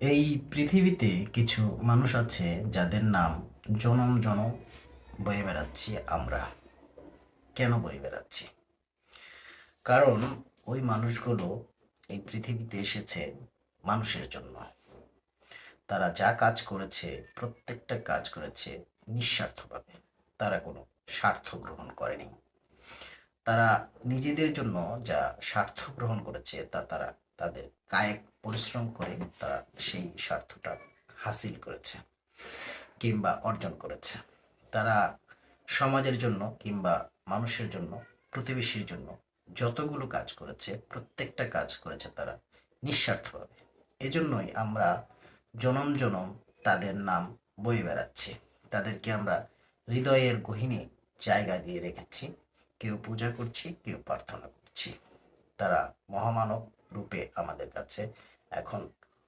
এই পৃথিবীতে কিছু মানুষ আছে যাদের নাম জনম জনম বয়ে বেড়াচ্ছি আমরা। কেন বয়ে বেড়াচ্ছি? কারণ ওই মানুষগুলো এই পৃথিবীতে এসেছে মানুষের জন্য। তারা যা কাজ করেছে, প্রত্যেকটা কাজ করেছে নিঃস্বার্থভাবে। তারা কোনো স্বার্থ গ্রহণ করেনি। তারা নিজেদের জন্য যা স্বার্থ গ্রহণ করেছে, তা তারা তাদের কায়িক পরিশ্রম করে তারা সেই স্বার্থটা হাসিল করেছে কিংবা অর্জন করেছে। তারা সমাজের জন্য কিংবা মানুষের জন্য, প্রতিবেশীর জন্য যতগুলো কাজ করেছে, প্রত্যেকটা কাজ করেছে তারা নিঃস্বার্থভাবে। এজন্যই আমরা জনম জনম তাদের নাম বয়ে বেড়াচ্ছি। তাদেরকে আমরা হৃদয়ের গহিনে জায়গা দিয়ে রেখেছি। কেউ পূজা করছি, কেউ প্রার্থনা করছি। তারা মহামানব রূপে আমাদের কাছে এখন